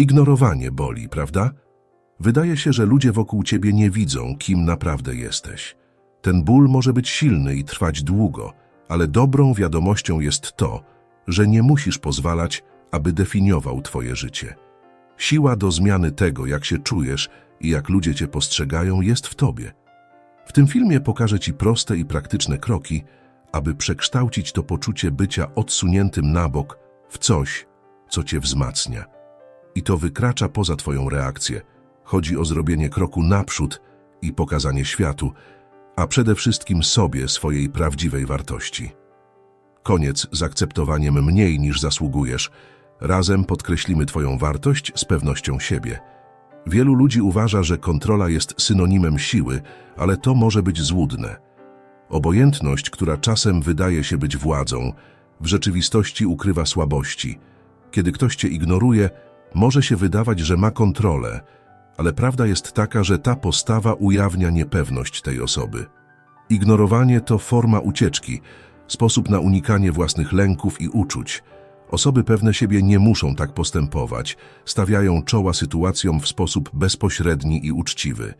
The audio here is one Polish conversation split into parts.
Ignorowanie boli, prawda? Wydaje się, że ludzie wokół ciebie nie widzą, kim naprawdę jesteś. Ten ból może być silny i trwać długo, ale dobrą wiadomością jest to, że nie musisz pozwalać, aby definiował twoje życie. Siła do zmiany tego, jak się czujesz i jak ludzie cię postrzegają, jest w tobie. W tym filmie pokażę ci proste i praktyczne kroki, aby przekształcić to poczucie bycia odsuniętym na bok w coś, co cię wzmacnia. I to wykracza poza twoją reakcję. Chodzi o zrobienie kroku naprzód i pokazanie światu, a przede wszystkim sobie swojej prawdziwej wartości. Koniec z akceptowaniem mniej niż zasługujesz. Razem podkreślimy Twoją wartość z pewnością siebie. Wielu ludzi uważa, że kontrola jest synonimem siły, ale to może być złudne. Obojętność, która czasem wydaje się być władzą, w rzeczywistości ukrywa słabości. Kiedy ktoś Cię ignoruje, może się wydawać, że ma kontrolę, ale prawda jest taka, że ta postawa ujawnia niepewność tej osoby. Ignorowanie to forma ucieczki, sposób na unikanie własnych lęków i uczuć. Osoby pewne siebie nie muszą tak postępować, stawiają czoła sytuacjom w sposób bezpośredni i uczciwy.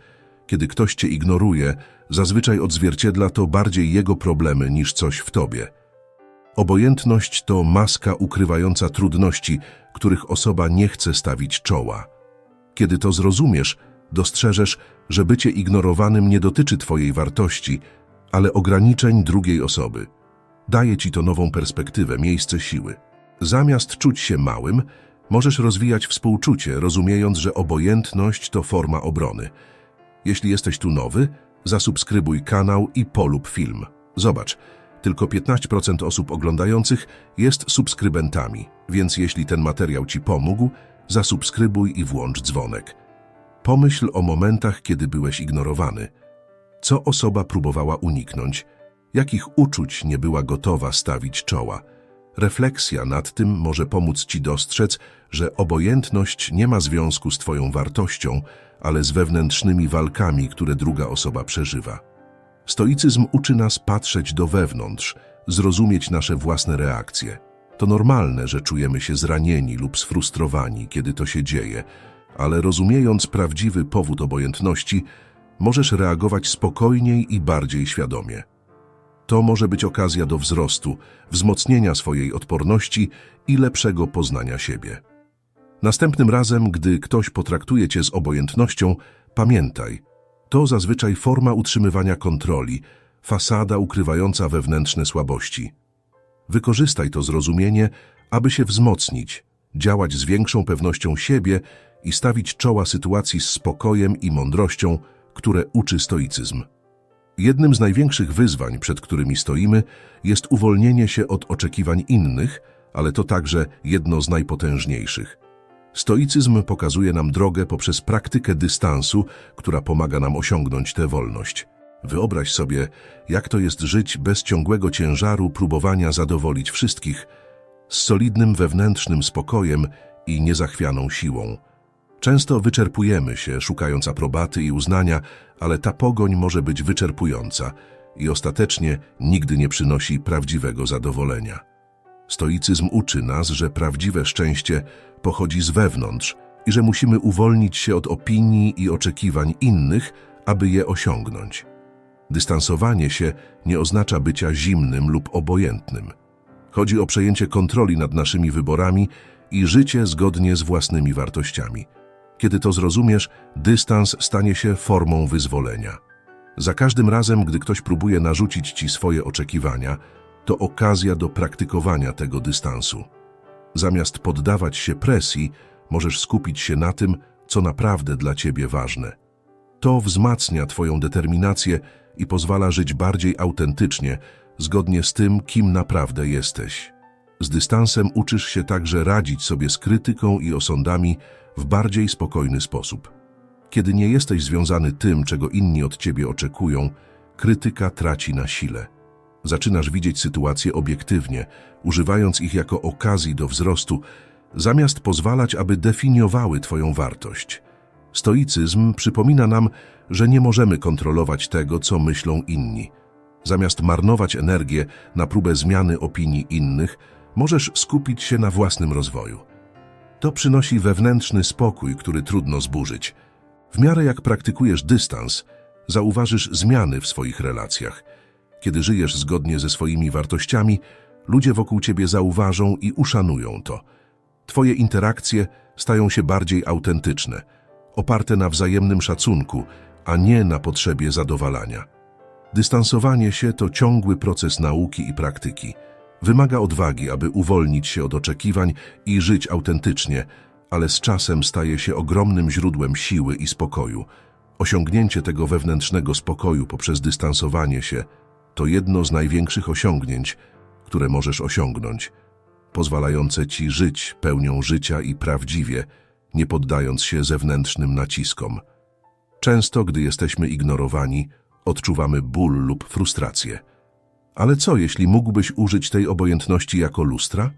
Kiedy ktoś cię ignoruje, zazwyczaj odzwierciedla to bardziej jego problemy niż coś w tobie. Obojętność to maska ukrywająca trudności, których osoba nie chce stawić czoła. Kiedy to zrozumiesz, dostrzeżesz, że bycie ignorowanym nie dotyczy twojej wartości, ale ograniczeń drugiej osoby. Daje ci to nową perspektywę, miejsce siły. Zamiast czuć się małym, możesz rozwijać współczucie, rozumiejąc, że obojętność to forma obrony. Jeśli jesteś tu nowy, zasubskrybuj kanał i polub film. Zobacz, tylko 15% osób oglądających jest subskrybentami, więc jeśli ten materiał Ci pomógł, zasubskrybuj i włącz dzwonek. Pomyśl o momentach, kiedy byłeś ignorowany. Co osoba próbowała uniknąć? Jakich uczuć nie była gotowa stawić czoła? Refleksja nad tym może pomóc Ci dostrzec, że obojętność nie ma związku z Twoją wartością, ale z wewnętrznymi walkami, które druga osoba przeżywa. Stoicyzm uczy nas patrzeć do wewnątrz, zrozumieć nasze własne reakcje. To normalne, że czujemy się zranieni lub sfrustrowani, kiedy to się dzieje, ale rozumiejąc prawdziwy powód obojętności, możesz reagować spokojniej i bardziej świadomie. To może być okazja do wzrostu, wzmocnienia swojej odporności i lepszego poznania siebie. Następnym razem, gdy ktoś potraktuje cię z obojętnością, pamiętaj, to zazwyczaj forma utrzymywania kontroli, fasada ukrywająca wewnętrzne słabości. Wykorzystaj to zrozumienie, aby się wzmocnić, działać z większą pewnością siebie i stawić czoła sytuacji z spokojem i mądrością, które uczy stoicyzm. Jednym z największych wyzwań, przed którymi stoimy, jest uwolnienie się od oczekiwań innych, ale to także jedno z najpotężniejszych. Stoicyzm pokazuje nam drogę poprzez praktykę dystansu, która pomaga nam osiągnąć tę wolność. Wyobraź sobie, jak to jest żyć bez ciągłego ciężaru próbowania zadowolić wszystkich, z solidnym wewnętrznym spokojem i niezachwianą siłą. Często wyczerpujemy się, szukając aprobaty i uznania, ale ta pogoń może być wyczerpująca i ostatecznie nigdy nie przynosi prawdziwego zadowolenia. Stoicyzm uczy nas, że prawdziwe szczęście pochodzi z wewnątrz i że musimy uwolnić się od opinii i oczekiwań innych, aby je osiągnąć. Dystansowanie się nie oznacza bycia zimnym lub obojętnym. Chodzi o przejęcie kontroli nad naszymi wyborami i życie zgodnie z własnymi wartościami. Kiedy to zrozumiesz, dystans stanie się formą wyzwolenia. Za każdym razem, gdy ktoś próbuje narzucić ci swoje oczekiwania, to okazja do praktykowania tego dystansu. Zamiast poddawać się presji, możesz skupić się na tym, co naprawdę dla ciebie ważne. To wzmacnia twoją determinację i pozwala żyć bardziej autentycznie, zgodnie z tym, kim naprawdę jesteś. Z dystansem uczysz się także radzić sobie z krytyką i osądami w bardziej spokojny sposób. Kiedy nie jesteś związany tym, czego inni od ciebie oczekują, krytyka traci na sile. Zaczynasz widzieć sytuacje obiektywnie, używając ich jako okazji do wzrostu, zamiast pozwalać, aby definiowały Twoją wartość. Stoicyzm przypomina nam, że nie możemy kontrolować tego, co myślą inni. Zamiast marnować energię na próbę zmiany opinii innych, możesz skupić się na własnym rozwoju. To przynosi wewnętrzny spokój, który trudno zburzyć. W miarę jak praktykujesz dystans, zauważysz zmiany w swoich relacjach. Kiedy żyjesz zgodnie ze swoimi wartościami, ludzie wokół ciebie zauważą i uszanują to. Twoje interakcje stają się bardziej autentyczne, oparte na wzajemnym szacunku, a nie na potrzebie zadowalania. Dystansowanie się to ciągły proces nauki i praktyki. Wymaga odwagi, aby uwolnić się od oczekiwań i żyć autentycznie, ale z czasem staje się ogromnym źródłem siły i spokoju. Osiągnięcie tego wewnętrznego spokoju poprzez dystansowanie się to jedno z największych osiągnięć, które możesz osiągnąć, pozwalające ci żyć pełnią życia i prawdziwie, nie poddając się zewnętrznym naciskom. Często, gdy jesteśmy ignorowani, odczuwamy ból lub frustrację. Ale co, jeśli mógłbyś użyć tej obojętności jako lustra?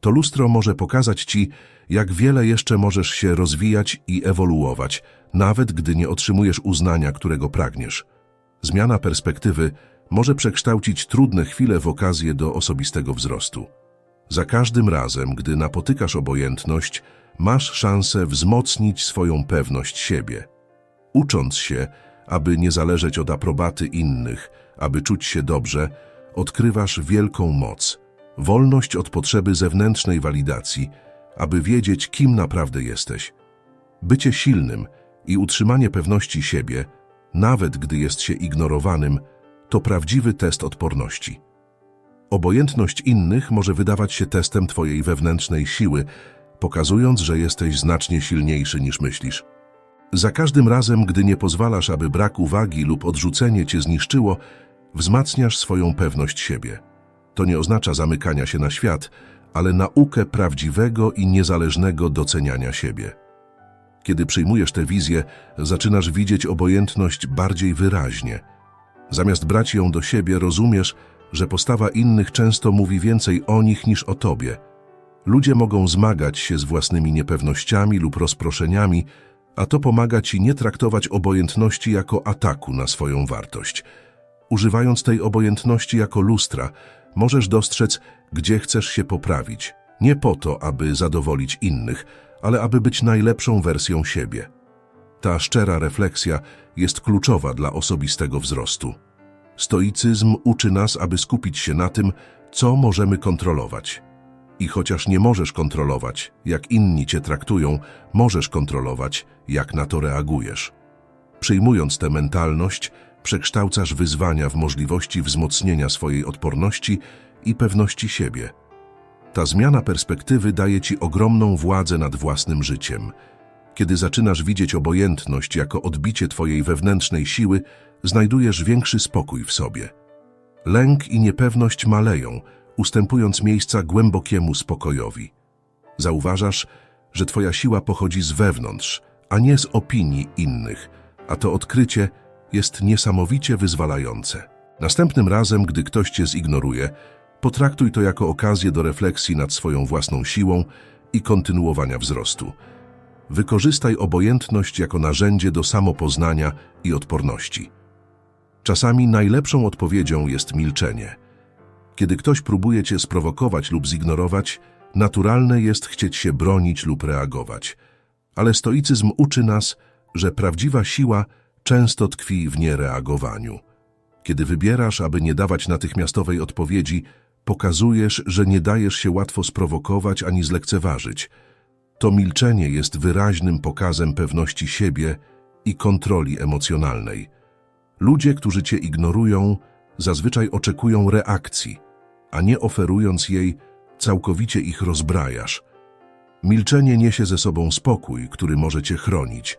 To lustro może pokazać ci, jak wiele jeszcze możesz się rozwijać i ewoluować, nawet gdy nie otrzymujesz uznania, którego pragniesz. Zmiana perspektywy może przekształcić trudne chwile w okazję do osobistego wzrostu. Za każdym razem, gdy napotykasz obojętność, masz szansę wzmocnić swoją pewność siebie. Ucząc się, aby nie zależeć od aprobaty innych, aby czuć się dobrze, odkrywasz wielką moc, wolność od potrzeby zewnętrznej walidacji, aby wiedzieć, kim naprawdę jesteś. Bycie silnym i utrzymanie pewności siebie, nawet gdy jest się ignorowanym, to prawdziwy test odporności. Obojętność innych może wydawać się testem Twojej wewnętrznej siły, pokazując, że jesteś znacznie silniejszy niż myślisz. Za każdym razem, gdy nie pozwalasz, aby brak uwagi lub odrzucenie Cię zniszczyło, wzmacniasz swoją pewność siebie. To nie oznacza zamykania się na świat, ale naukę prawdziwego i niezależnego doceniania siebie. Kiedy przyjmujesz tę wizję, zaczynasz widzieć obojętność bardziej wyraźnie. Zamiast brać ją do siebie, rozumiesz, że postawa innych często mówi więcej o nich niż o tobie. Ludzie mogą zmagać się z własnymi niepewnościami lub rozproszeniami, a to pomaga ci nie traktować obojętności jako ataku na swoją wartość. Używając tej obojętności jako lustra, możesz dostrzec, gdzie chcesz się poprawić. Nie po to, aby zadowolić innych, ale aby być najlepszą wersją siebie. Ta szczera refleksja jest kluczowa dla osobistego wzrostu. Stoicyzm uczy nas, aby skupić się na tym, co możemy kontrolować. I chociaż nie możesz kontrolować, jak inni cię traktują, możesz kontrolować, jak na to reagujesz. Przyjmując tę mentalność, przekształcasz wyzwania w możliwości wzmocnienia swojej odporności i pewności siebie. Ta zmiana perspektywy daje ci ogromną władzę nad własnym życiem. Kiedy zaczynasz widzieć obojętność jako odbicie twojej wewnętrznej siły, znajdujesz większy spokój w sobie. Lęk i niepewność maleją, ustępując miejsca głębokiemu spokojowi. Zauważasz, że twoja siła pochodzi z wewnątrz, a nie z opinii innych, a to odkrycie jest niesamowicie wyzwalające. Następnym razem, gdy ktoś cię zignoruje, potraktuj to jako okazję do refleksji nad swoją własną siłą i kontynuowania wzrostu. Wykorzystaj obojętność jako narzędzie do samopoznania i odporności. Czasami najlepszą odpowiedzią jest milczenie. Kiedy ktoś próbuje cię sprowokować lub zignorować, naturalne jest chcieć się bronić lub reagować. Ale stoicyzm uczy nas, że prawdziwa siła często tkwi w niereagowaniu. Kiedy wybierasz, aby nie dawać natychmiastowej odpowiedzi, pokazujesz, że nie dajesz się łatwo sprowokować ani zlekceważyć. To milczenie jest wyraźnym pokazem pewności siebie i kontroli emocjonalnej. Ludzie, którzy cię ignorują, zazwyczaj oczekują reakcji, a nie oferując jej, całkowicie ich rozbrajasz. Milczenie niesie ze sobą spokój, który może cię chronić.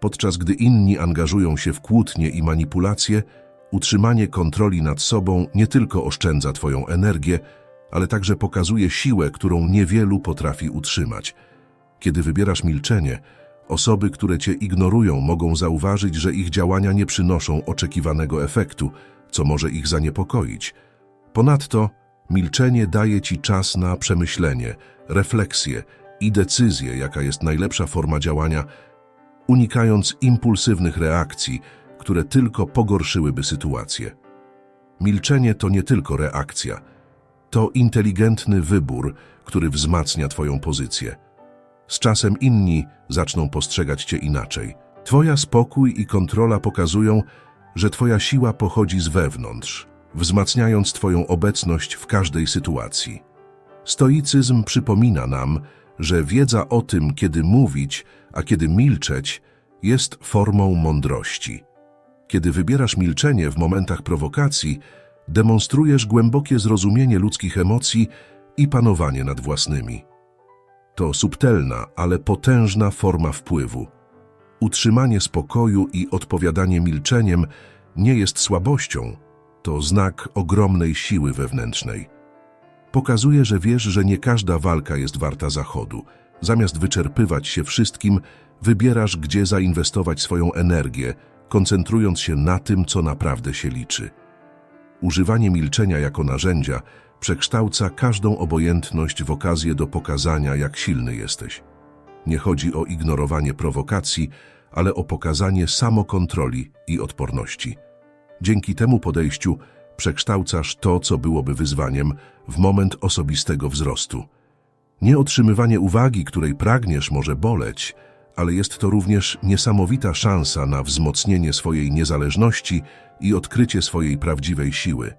Podczas gdy inni angażują się w kłótnie i manipulacje, utrzymanie kontroli nad sobą nie tylko oszczędza twoją energię, ale także pokazuje siłę, którą niewielu potrafi utrzymać. Kiedy wybierasz milczenie, Osoby, które cię ignorują, mogą zauważyć, że ich działania nie przynoszą oczekiwanego efektu, co może ich zaniepokoić. Ponadto milczenie daje ci czas na przemyślenie, refleksję i decyzję, jaka jest najlepsza forma działania, unikając impulsywnych reakcji, które tylko pogorszyłyby sytuację. Milczenie to nie tylko reakcja, to inteligentny wybór, który wzmacnia Twoją pozycję. Z czasem inni zaczną postrzegać cię inaczej. Twoja spokój i kontrola pokazują, że twoja siła pochodzi z wewnątrz, wzmacniając twoją obecność w każdej sytuacji. Stoicyzm przypomina nam, że wiedza o tym, kiedy mówić, a kiedy milczeć, jest formą mądrości. Kiedy wybierasz milczenie w momentach prowokacji, demonstrujesz głębokie zrozumienie ludzkich emocji i panowanie nad własnymi. To subtelna, ale potężna forma wpływu. Utrzymanie spokoju i odpowiadanie milczeniem nie jest słabością, to znak ogromnej siły wewnętrznej. Pokazuje, że wiesz, że nie każda walka jest warta zachodu. Zamiast wyczerpywać się wszystkim, wybierasz, gdzie zainwestować swoją energię, koncentrując się na tym, co naprawdę się liczy. Używanie milczenia jako narzędzia przekształca każdą obojętność w okazję do pokazania, jak silny jesteś. Nie chodzi o ignorowanie prowokacji, ale o pokazanie samokontroli i odporności. Dzięki temu podejściu przekształcasz to, co byłoby wyzwaniem, w moment osobistego wzrostu. Nie otrzymywanie uwagi, której pragniesz, może boleć, ale jest to również niesamowita szansa na wzmocnienie swojej niezależności i odkrycie swojej prawdziwej siły.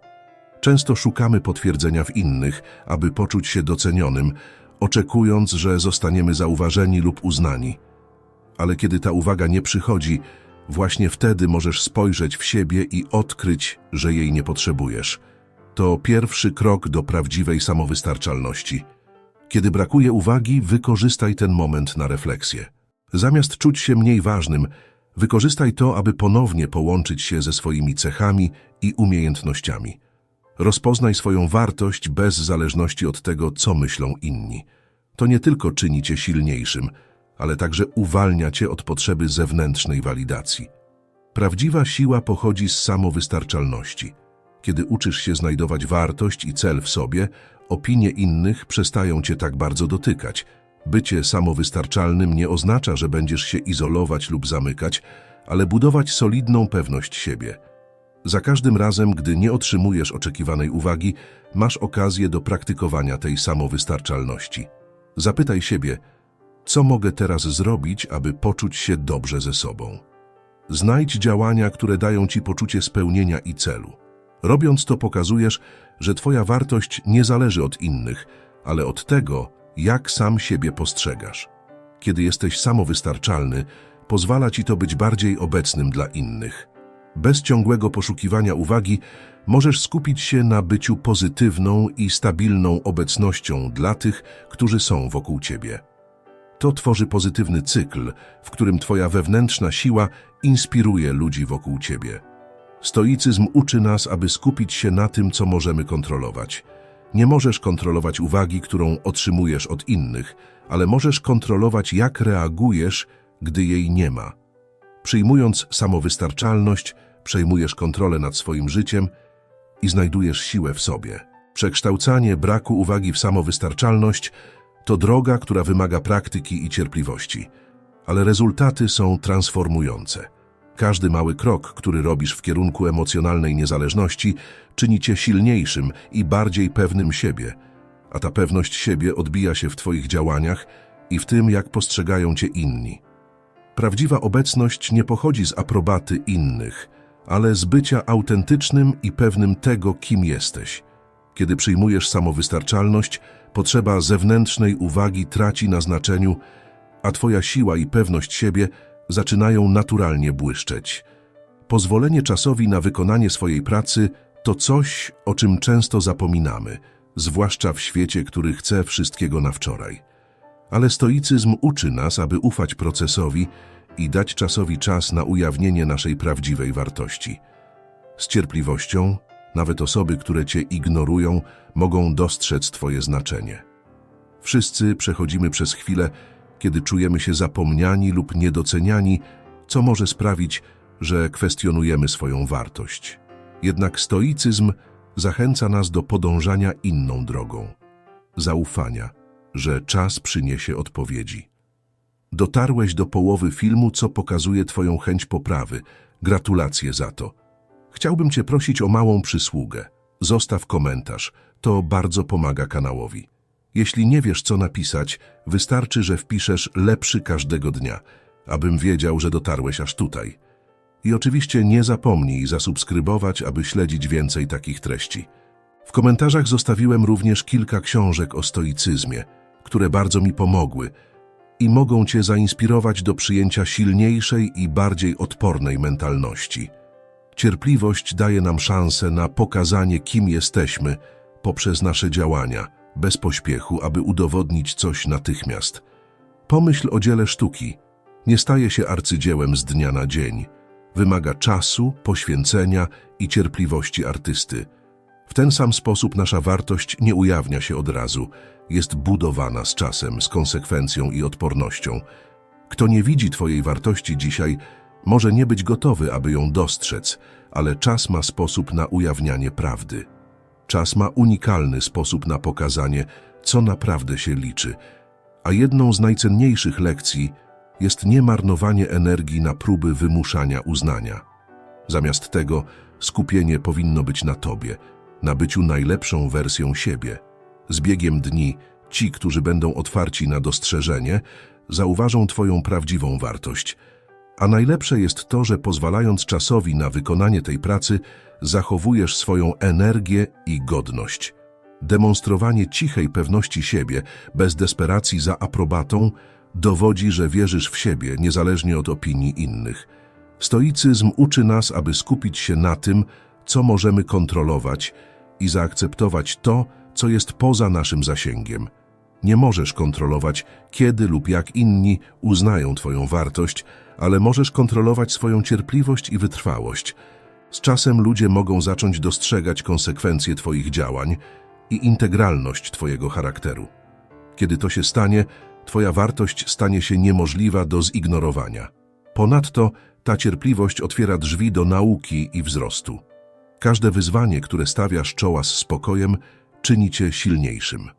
Często szukamy potwierdzenia w innych, aby poczuć się docenionym, oczekując, że zostaniemy zauważeni lub uznani. Ale kiedy ta uwaga nie przychodzi, właśnie wtedy możesz spojrzeć w siebie i odkryć, że jej nie potrzebujesz. To pierwszy krok do prawdziwej samowystarczalności. Kiedy brakuje uwagi, wykorzystaj ten moment na refleksję. Zamiast czuć się mniej ważnym, wykorzystaj to, aby ponownie połączyć się ze swoimi cechami i umiejętnościami. Rozpoznaj swoją wartość bez zależności od tego, co myślą inni. To nie tylko czyni cię silniejszym, ale także uwalnia cię od potrzeby zewnętrznej walidacji. Prawdziwa siła pochodzi z samowystarczalności. Kiedy uczysz się znajdować wartość i cel w sobie, opinie innych przestają cię tak bardzo dotykać. Bycie samowystarczalnym nie oznacza, że będziesz się izolować lub zamykać, ale budować solidną pewność siebie. Za każdym razem, gdy nie otrzymujesz oczekiwanej uwagi, masz okazję do praktykowania tej samowystarczalności. Zapytaj siebie, co mogę teraz zrobić, aby poczuć się dobrze ze sobą. Znajdź działania, które dają ci poczucie spełnienia i celu. Robiąc to pokazujesz, że twoja wartość nie zależy od innych, ale od tego, jak sam siebie postrzegasz. Kiedy jesteś samowystarczalny, pozwala ci to być bardziej obecnym dla innych. Bez ciągłego poszukiwania uwagi możesz skupić się na byciu pozytywną i stabilną obecnością dla tych, którzy są wokół ciebie. To tworzy pozytywny cykl, w którym twoja wewnętrzna siła inspiruje ludzi wokół ciebie. Stoicyzm uczy nas, aby skupić się na tym, co możemy kontrolować. Nie możesz kontrolować uwagi, którą otrzymujesz od innych, ale możesz kontrolować, jak reagujesz, gdy jej nie ma. Przyjmując samowystarczalność, przejmujesz kontrolę nad swoim życiem i znajdujesz siłę w sobie. Przekształcanie braku uwagi w samowystarczalność to droga, która wymaga praktyki i cierpliwości, ale rezultaty są transformujące. Każdy mały krok, który robisz w kierunku emocjonalnej niezależności, czyni cię silniejszym i bardziej pewnym siebie, a ta pewność siebie odbija się w twoich działaniach i w tym, jak postrzegają cię inni. Prawdziwa obecność nie pochodzi z aprobaty innych, ale z bycia autentycznym i pewnym tego, kim jesteś. Kiedy przyjmujesz samowystarczalność, potrzeba zewnętrznej uwagi traci na znaczeniu, a twoja siła i pewność siebie zaczynają naturalnie błyszczeć. Pozwolenie czasowi na wykonanie swojej pracy to coś, o czym często zapominamy, zwłaszcza w świecie, który chce wszystkiego na wczoraj. Ale stoicyzm uczy nas, aby ufać procesowi i dać czasowi czas na ujawnienie naszej prawdziwej wartości. Z cierpliwością, nawet osoby, które cię ignorują, mogą dostrzec twoje znaczenie. Wszyscy przechodzimy przez chwilę, kiedy czujemy się zapomniani lub niedoceniani, co może sprawić, że kwestionujemy swoją wartość. Jednak stoicyzm zachęca nas do podążania inną drogą. Zaufania, że czas przyniesie odpowiedzi. Dotarłeś do połowy filmu, co pokazuje Twoją chęć poprawy. Gratulacje za to. Chciałbym Cię prosić o małą przysługę. Zostaw komentarz. To bardzo pomaga kanałowi. Jeśli nie wiesz, co napisać, wystarczy, że wpiszesz lepszy każdego dnia, abym wiedział, że dotarłeś aż tutaj. I oczywiście nie zapomnij zasubskrybować, aby śledzić więcej takich treści. W komentarzach zostawiłem również kilka książek o stoicyzmie, które bardzo mi pomogły i mogą Cię zainspirować do przyjęcia silniejszej i bardziej odpornej mentalności. Cierpliwość daje nam szansę na pokazanie, kim jesteśmy poprzez nasze działania, bez pośpiechu, aby udowodnić coś natychmiast. Pomyśl o dziele sztuki. Nie staje się arcydziełem z dnia na dzień. Wymaga czasu, poświęcenia i cierpliwości artysty. W ten sam sposób nasza wartość nie ujawnia się od razu, jest budowana z czasem, z konsekwencją i odpornością. Kto nie widzi Twojej wartości dzisiaj, może nie być gotowy, aby ją dostrzec, ale czas ma sposób na ujawnianie prawdy. Czas ma unikalny sposób na pokazanie, co naprawdę się liczy, a jedną z najcenniejszych lekcji jest niemarnowanie energii na próby wymuszania uznania. Zamiast tego skupienie powinno być na Tobie, na byciu najlepszą wersją siebie. Z biegiem dni ci, którzy będą otwarci na dostrzeżenie, zauważą Twoją prawdziwą wartość. A najlepsze jest to, że pozwalając czasowi na wykonanie tej pracy, zachowujesz swoją energię i godność. Demonstrowanie cichej pewności siebie, bez desperacji za aprobatą, dowodzi, że wierzysz w siebie, niezależnie od opinii innych. Stoicyzm uczy nas, aby skupić się na tym, co możemy kontrolować i zaakceptować to, co jest poza naszym zasięgiem. Nie możesz kontrolować, kiedy lub jak inni uznają Twoją wartość, ale możesz kontrolować swoją cierpliwość i wytrwałość. Z czasem ludzie mogą zacząć dostrzegać konsekwencje Twoich działań i integralność Twojego charakteru. Kiedy to się stanie, Twoja wartość stanie się niemożliwa do zignorowania. Ponadto ta cierpliwość otwiera drzwi do nauki i wzrostu. Każde wyzwanie, które stawiasz czoła z spokojem, czyni cię silniejszym.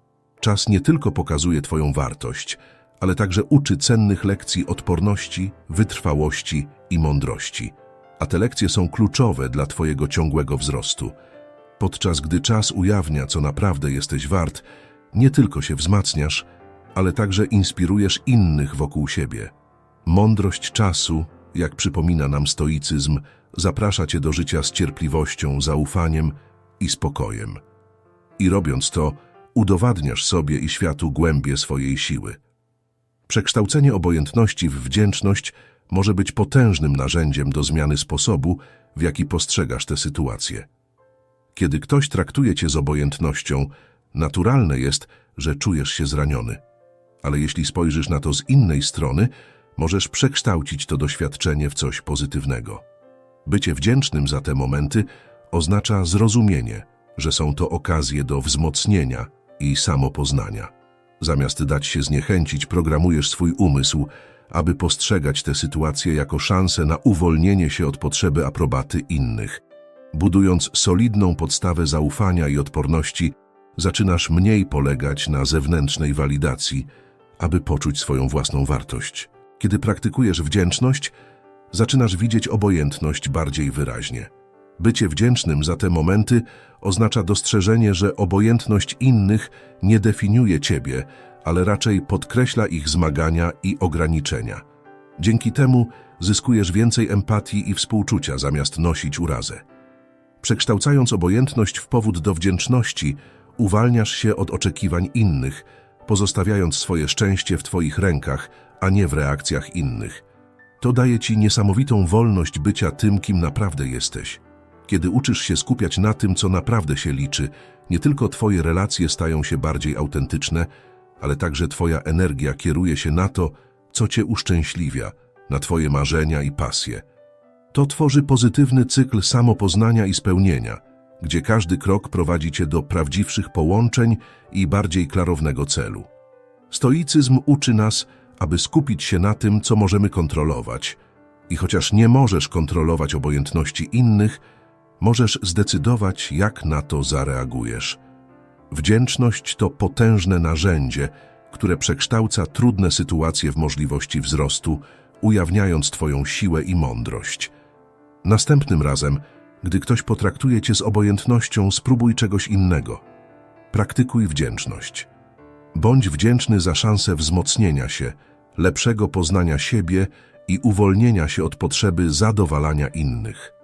Czas nie tylko pokazuje Twoją wartość, ale także uczy cennych lekcji odporności, wytrwałości i mądrości. A te lekcje są kluczowe dla Twojego ciągłego wzrostu. Podczas gdy czas ujawnia, co naprawdę jesteś wart, nie tylko się wzmacniasz, ale także inspirujesz innych wokół siebie. Mądrość czasu, jak przypomina nam stoicyzm, zaprasza Cię do życia z cierpliwością, zaufaniem i spokojem. I robiąc to, udowadniasz sobie i światu głębie swojej siły. Przekształcenie obojętności w wdzięczność może być potężnym narzędziem do zmiany sposobu, w jaki postrzegasz tę sytuację. Kiedy ktoś traktuje cię z obojętnością, naturalne jest, że czujesz się zraniony. Ale jeśli spojrzysz na to z innej strony, możesz przekształcić to doświadczenie w coś pozytywnego. Bycie wdzięcznym za te momenty oznacza zrozumienie, że są to okazje do wzmocnienia i samopoznania. Zamiast dać się zniechęcić, programujesz swój umysł, aby postrzegać tę sytuację jako szansę na uwolnienie się od potrzeby aprobaty innych. Budując solidną podstawę zaufania i odporności, zaczynasz mniej polegać na zewnętrznej walidacji, aby poczuć swoją własną wartość. Kiedy praktykujesz wdzięczność, zaczynasz widzieć obojętność bardziej wyraźnie. Bycie wdzięcznym za te momenty oznacza dostrzeżenie, że obojętność innych nie definiuje ciebie, ale raczej podkreśla ich zmagania i ograniczenia. Dzięki temu zyskujesz więcej empatii i współczucia zamiast nosić urazę. Przekształcając obojętność w powód do wdzięczności, uwalniasz się od oczekiwań innych, pozostawiając swoje szczęście w Twoich rękach, a nie w reakcjach innych. To daje Ci niesamowitą wolność bycia tym, kim naprawdę jesteś. Kiedy uczysz się skupiać na tym, co naprawdę się liczy, nie tylko Twoje relacje stają się bardziej autentyczne, ale także Twoja energia kieruje się na to, co Cię uszczęśliwia, na Twoje marzenia i pasje. To tworzy pozytywny cykl samopoznania i spełnienia, gdzie każdy krok prowadzi Cię do prawdziwszych połączeń i bardziej klarownego celu. Stoicyzm uczy nas, aby skupić się na tym, co możemy kontrolować. I chociaż nie możesz kontrolować obojętności innych, możesz zdecydować, jak na to zareagujesz. Wdzięczność to potężne narzędzie, które przekształca trudne sytuacje w możliwości wzrostu, ujawniając Twoją siłę i mądrość. Następnym razem, gdy ktoś potraktuje Cię z obojętnością, spróbuj czegoś innego. Praktykuj wdzięczność. Bądź wdzięczny za szansę wzmocnienia się, lepszego poznania siebie i uwolnienia się od potrzeby zadowalania innych.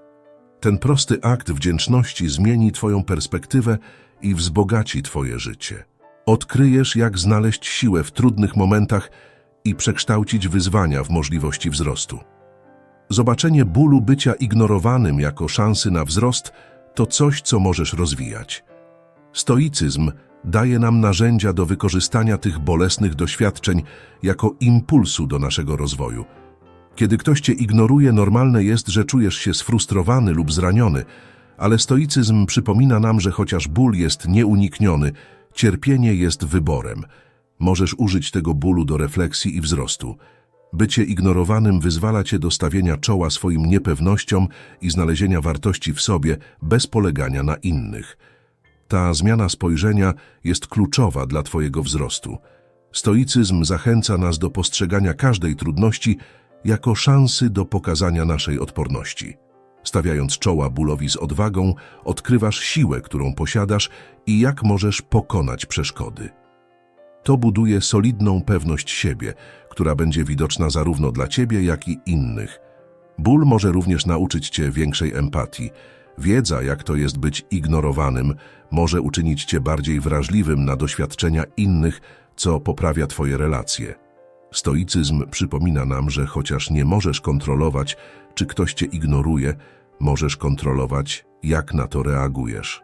Ten prosty akt wdzięczności zmieni Twoją perspektywę i wzbogaci Twoje życie. Odkryjesz, jak znaleźć siłę w trudnych momentach i przekształcić wyzwania w możliwości wzrostu. Zobaczenie bólu bycia ignorowanym jako szansy na wzrost to coś, co możesz rozwijać. Stoicyzm daje nam narzędzia do wykorzystania tych bolesnych doświadczeń jako impulsu do naszego rozwoju. Kiedy ktoś cię ignoruje, normalne jest, że czujesz się sfrustrowany lub zraniony, ale stoicyzm przypomina nam, że chociaż ból jest nieunikniony, cierpienie jest wyborem. Możesz użyć tego bólu do refleksji i wzrostu. Bycie ignorowanym wyzwala cię do stawienia czoła swoim niepewnościom i znalezienia wartości w sobie bez polegania na innych. Ta zmiana spojrzenia jest kluczowa dla Twojego wzrostu. Stoicyzm zachęca nas do postrzegania każdej trudności jako szansy do pokazania naszej odporności. Stawiając czoła bólowi z odwagą, odkrywasz siłę, którą posiadasz i jak możesz pokonać przeszkody. To buduje solidną pewność siebie, która będzie widoczna zarówno dla Ciebie, jak i innych. Ból może również nauczyć Cię większej empatii. Wiedza, jak to jest być ignorowanym, może uczynić Cię bardziej wrażliwym na doświadczenia innych, co poprawia Twoje relacje. Stoicyzm przypomina nam, że chociaż nie możesz kontrolować, czy ktoś Cię ignoruje, możesz kontrolować, jak na to reagujesz.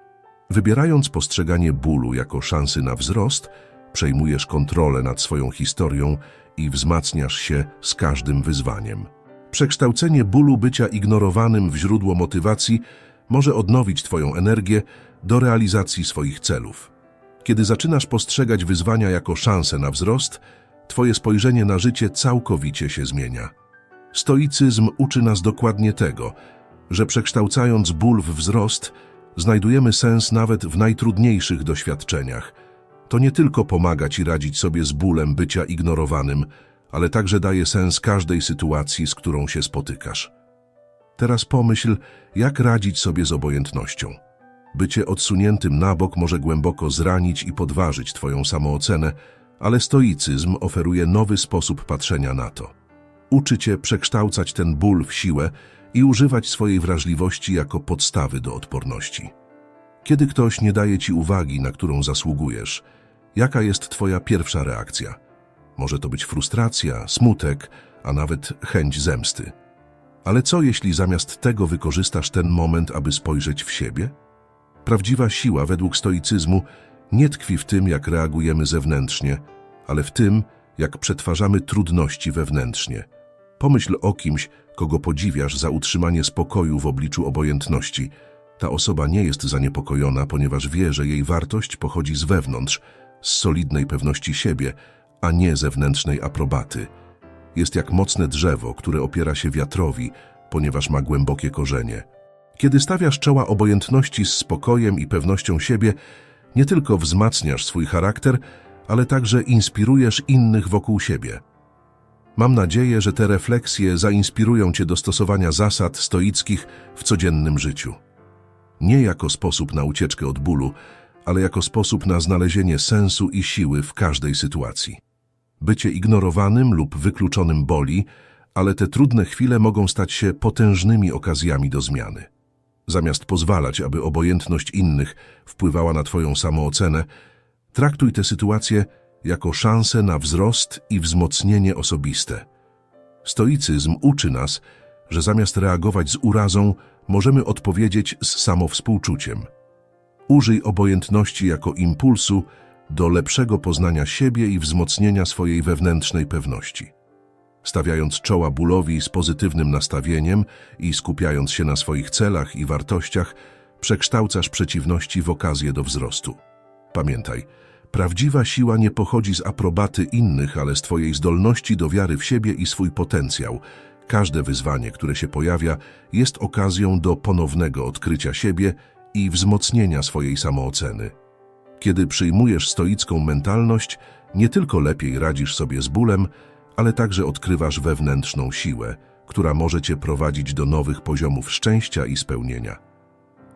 Wybierając postrzeganie bólu jako szansy na wzrost, przejmujesz kontrolę nad swoją historią i wzmacniasz się z każdym wyzwaniem. Przekształcenie bólu bycia ignorowanym w źródło motywacji może odnowić Twoją energię do realizacji swoich celów. Kiedy zaczynasz postrzegać wyzwania jako szansę na wzrost, Twoje spojrzenie na życie całkowicie się zmienia. Stoicyzm uczy nas dokładnie tego, że przekształcając ból w wzrost, znajdujemy sens nawet w najtrudniejszych doświadczeniach. To nie tylko pomaga Ci radzić sobie z bólem bycia ignorowanym, ale także daje sens każdej sytuacji, z którą się spotykasz. Teraz pomyśl, jak radzić sobie z obojętnością. Bycie odsuniętym na bok może głęboko zranić i podważyć Twoją samoocenę, ale stoicyzm oferuje nowy sposób patrzenia na to. Uczy Cię przekształcać ten ból w siłę i używać swojej wrażliwości jako podstawy do odporności. Kiedy ktoś nie daje Ci uwagi, na którą zasługujesz, jaka jest Twoja pierwsza reakcja? Może to być frustracja, smutek, a nawet chęć zemsty. Ale co jeśli zamiast tego wykorzystasz ten moment, aby spojrzeć w siebie? Prawdziwa siła według stoicyzmu nie tkwi w tym, jak reagujemy zewnętrznie, ale w tym, jak przetwarzamy trudności wewnętrznie. Pomyśl o kimś, kogo podziwiasz za utrzymanie spokoju w obliczu obojętności. Ta osoba nie jest zaniepokojona, ponieważ wie, że jej wartość pochodzi z wewnątrz, z solidnej pewności siebie, a nie zewnętrznej aprobaty. Jest jak mocne drzewo, które opiera się wiatrowi, ponieważ ma głębokie korzenie. Kiedy stawiasz czoła obojętności z spokojem i pewnością siebie, nie tylko wzmacniasz swój charakter, ale także inspirujesz innych wokół siebie. Mam nadzieję, że te refleksje zainspirują Cię do stosowania zasad stoickich w codziennym życiu. Nie jako sposób na ucieczkę od bólu, ale jako sposób na znalezienie sensu i siły w każdej sytuacji. Bycie ignorowanym lub wykluczonym boli, ale te trudne chwile mogą stać się potężnymi okazjami do zmiany. Zamiast pozwalać, aby obojętność innych wpływała na Twoją samoocenę, traktuj tę sytuację jako szansę na wzrost i wzmocnienie osobiste. Stoicyzm uczy nas, że zamiast reagować z urazą, możemy odpowiedzieć z samowspółczuciem. Użyj obojętności jako impulsu do lepszego poznania siebie i wzmocnienia swojej wewnętrznej pewności. Stawiając czoła bólowi z pozytywnym nastawieniem i skupiając się na swoich celach i wartościach, przekształcasz przeciwności w okazję do wzrostu. Pamiętaj, prawdziwa siła nie pochodzi z aprobaty innych, ale z Twojej zdolności do wiary w siebie i swój potencjał. Każde wyzwanie, które się pojawia, jest okazją do ponownego odkrycia siebie i wzmocnienia swojej samooceny. Kiedy przyjmujesz stoicką mentalność, nie tylko lepiej radzisz sobie z bólem, ale także odkrywasz wewnętrzną siłę, która może cię prowadzić do nowych poziomów szczęścia i spełnienia.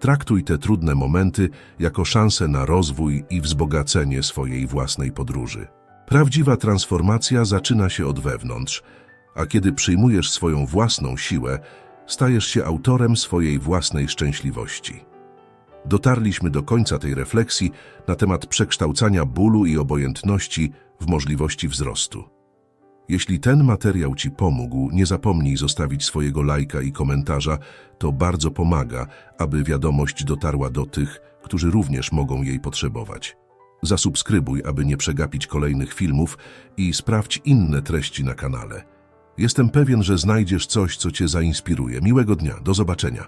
Traktuj te trudne momenty jako szansę na rozwój i wzbogacenie swojej własnej podróży. Prawdziwa transformacja zaczyna się od wewnątrz, a kiedy przyjmujesz swoją własną siłę, stajesz się autorem swojej własnej szczęśliwości. Dotarliśmy do końca tej refleksji na temat przekształcania bólu i obojętności w możliwości wzrostu. Jeśli ten materiał Ci pomógł, nie zapomnij zostawić swojego lajka i komentarza, to bardzo pomaga, aby wiadomość dotarła do tych, którzy również mogą jej potrzebować. Zasubskrybuj, aby nie przegapić kolejnych filmów i sprawdź inne treści na kanale. Jestem pewien, że znajdziesz coś, co Cię zainspiruje. Miłego dnia, do zobaczenia.